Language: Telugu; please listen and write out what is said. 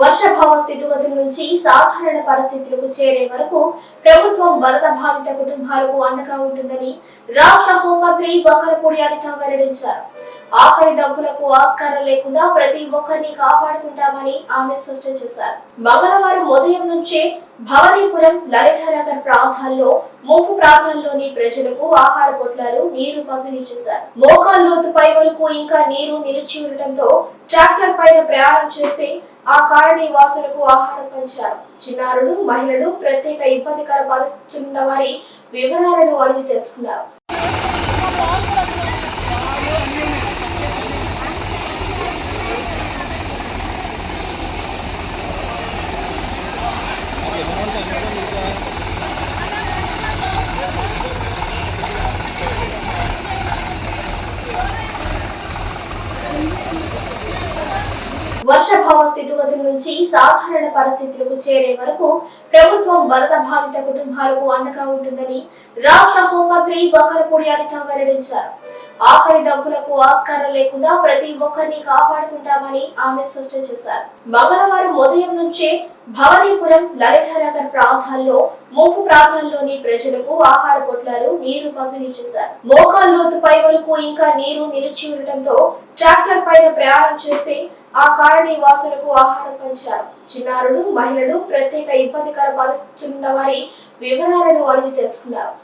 వర్షభావ స్థితిగతుల నుంచి సాధారణ పరిస్థితులకు చేరే వరకు ప్రభుత్వం వరద బాధిత కుటుంబాలకు అండగా ఉంటుందని రాష్ట్ర హోంమంత్రి వంకరపూడి అనిత వెల్లడించారు. ఆఖరి దప్పులకు ఆస్కారం లేకుండా ప్రతి ఒక్కరిని కాపాడుకుంటామని ఆమె స్పష్టం చేశారు. మంగళవారం ఉదయం నుంచే భవనీపురం లలితానగర్ ప్రాంతాల్లో ముంపు ప్రాంతాల్లోని ప్రజలకు ఆహార పొట్లాలు నీరు పంపిణీ చేశారు. మోకాల్ లోతుపై వరకు ఇంకా నీరు నిలిచి ఉండటంతో ట్రాక్టర్ పైన ప్రయాణం చేసి ఆ కాలనీ వాసులకు ఆహారం పంచారు. చిన్నారులు మహిళలు ప్రత్యేక ఇబ్బందికర పరిస్థితులున్న వారి వివరాలను అడిగి తెలుసుకున్నారు. వర్షభావ స్థితిగతుల నుంచి సాధారణ పరిస్థితులకు చేరే వరకు ప్రభుత్వం వరద బాధిత కుటుంబాలకు అండగా ఉంటుందని రాష్ట్ర హోంమంత్రి వంకరపూడి అనిత వెల్లడించారు. ఆఖరి దప్పులకు ఆస్కారం లేకుండా ప్రతి ఒక్కరిని కాపాడుకుంటామని ఆమె స్పష్టం చేశారు. మంగళవారం ఉదయం నుంచే భవనీపురం లలితానగర్ ప్రాంతాల్లో ముంపు ప్రాంతాల్లోని ప్రజలకు ఆహార పొట్లాలు నీరు పంపిణీ చేశారు. మోకాల్ లోతుపై వరకు ఇంకా నీరు నిలిచి ఉండటంతో ట్రాక్టర్ పైన ప్రయాణం చేసి ఆ కాలనీ వాసులకు ఆహారం పంచారు. చిన్నారులు మహిళలు ప్రత్యేక ఇబ్బందికర పరిస్థితులున్న వారి వివరాలను అడిగి తెలుసుకున్నారు.